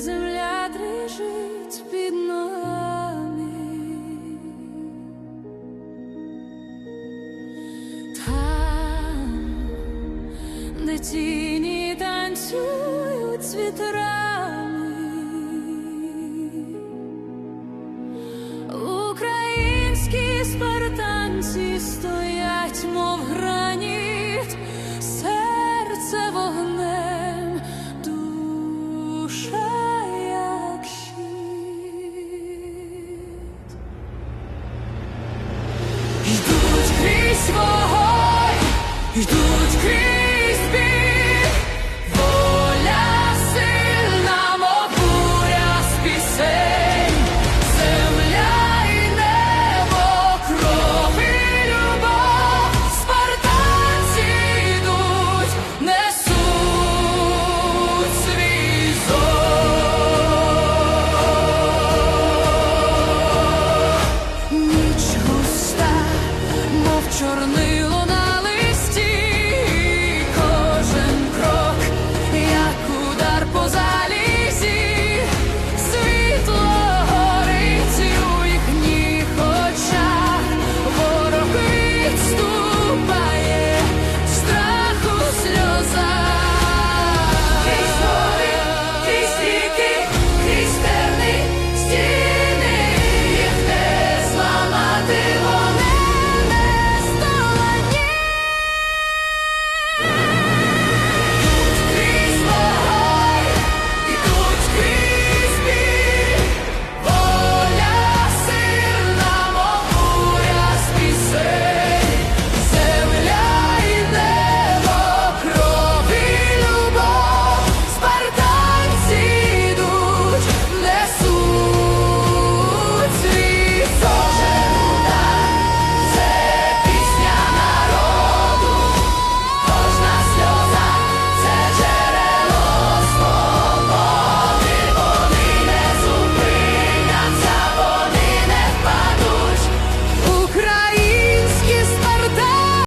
земля дрижить під ногами, там, де тіні танцюють з вітрами, українські спартанці стоять. ждуть крик.